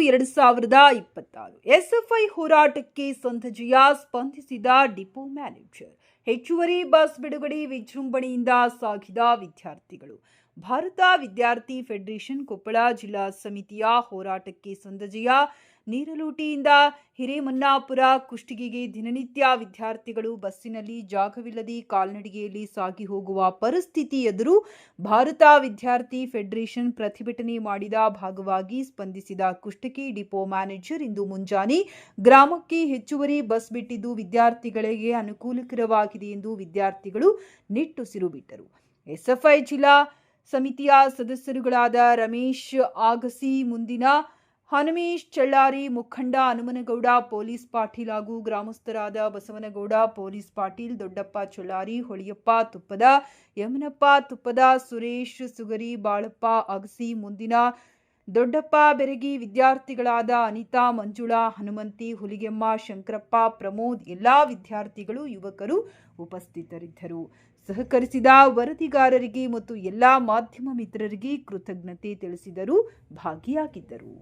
ಎರಡು ಸಾವಿರದ ಇಪ್ಪತ್ತಾರು. ಎಸ್ಎಫ್ಐ ಹೋರಾಟಕ್ಕೆ ಸಂತಜಿಯ ಸ್ಪಂದಿಸಿದ ಡಿಪೋ ಮ್ಯಾನೇಜರ್. ಹೆಚ್ಚುವರಿ ಬಸ್ ಬಿಡುಗಡೆ ವಿಜೃಂಭಣೆಯಿಂದ ಸಾಗಿದ ವಿದ್ಯಾರ್ಥಿಗಳು. ಭಾರತ ವಿದ್ಯಾರ್ಥಿ ಫೆಡರೇಷನ್ ಕೊಪ್ಪಳ ಜಿಲ್ಲಾ ಸಮಿತಿಯ ಹೋರಾಟಕ್ಕೆ ಸಂದಜೆಯ ನೀರಲೂಟಿಯಿಂದ ಹಿರೇಮನ್ನಾಪುರ ಕುಷ್ಟಗಿಗೆ ದಿನನಿತ್ಯ ವಿದ್ಯಾರ್ಥಿಗಳು ಬಸ್ಸಿನಲ್ಲಿ ಜಾಗವಿಲ್ಲದೆ ಕಾಲ್ನಡಿಗೆಯಲ್ಲಿ ಸಾಗಿ ಹೋಗುವ ಪರಿಸ್ಥಿತಿ ಎದುರು ಭಾರತ ವಿದ್ಯಾರ್ಥಿ ಫೆಡರೇಷನ್ ಪ್ರತಿಭಟನೆ ಮಾಡಿದ ಭಾಗವಾಗಿ ಸ್ಪಂದಿಸಿದ ಕುಷ್ಟಗಿ ಡಿಪೋ ಮ್ಯಾನೇಜರ್ ಇಂದು ಮುಂಜಾನೆ ಗ್ರಾಮಕ್ಕೆ ಹೆಚ್ಚುವರಿ ಬಸ್ ಬಿಟ್ಟಿದ್ದು ವಿದ್ಯಾರ್ಥಿಗಳಿಗೆ ಅನುಕೂಲಕರವಾಗಿದೆ ಎಂದು ವಿದ್ಯಾರ್ಥಿಗಳು ನಿಟ್ಟುಸಿರು ಬಿಟ್ಟರು. ಎಸ್ಎಫ್ಐ ಜಿಲ್ಲಾ ಸಮಿತಿಯ ಸದಸ್ಯರುಗಳಾದ ರಮೇಶ್ ಆಗಸಿ, ಮುಂದಿನ ಹನುಮೇಶ್ ಚಳ್ಳಾರಿ, ಮುಖಂಡ ಹನುಮನಗೌಡ, ಪೊಲೀಸ್ ಪಾಟೀಲ್ ಹಾಗೂ ಗ್ರಾಮಸ್ಥರಾದ ಬಸವನಗೌಡ, ಪೊಲೀಸ್ ಪಾಟೀಲ್, ದೊಡ್ಡಪ್ಪ ಚಳ್ಳಾರಿ, ಹೊಳಿಯಪ್ಪ ತುಪ್ಪದ, ಯಮನಪ್ಪ ತುಪ್ಪದ, ಸುರೇಶ್ ಸುಗರಿ, ಬಾಳಪ್ಪ ಅಗಸಿ ಮುಂದಿನ ದೊಡ್ಡಪ್ಪ ಬೆರಗಿ ವಿದ್ಯಾರ್ಥಿಗಳಾದ ಅನಿತಾ, ಮಂಜುಳಾ, ಹನುಮಂತಿ, ಹುಲಿಗೆಮ್ಮ, ಶಂಕರಪ್ಪ, ಪ್ರಮೋದ್ ಎಲ್ಲ ವಿದ್ಯಾರ್ಥಿಗಳು, ಯುವಕರು ಉಪಸ್ಥಿತರಿದ್ದರು. ಸಹಕರಿಸಿದ ವರದಿಗಾರರಿಗೆ ಮತ್ತು ಎಲ್ಲಾ ಮಾಧ್ಯಮ ಮಿತ್ರರಿಗೆ ಕೃತಜ್ಞತೆ ತಿಳಿಸಿದರು, ಭಾಗಿಯಾಗಿದ್ದರು.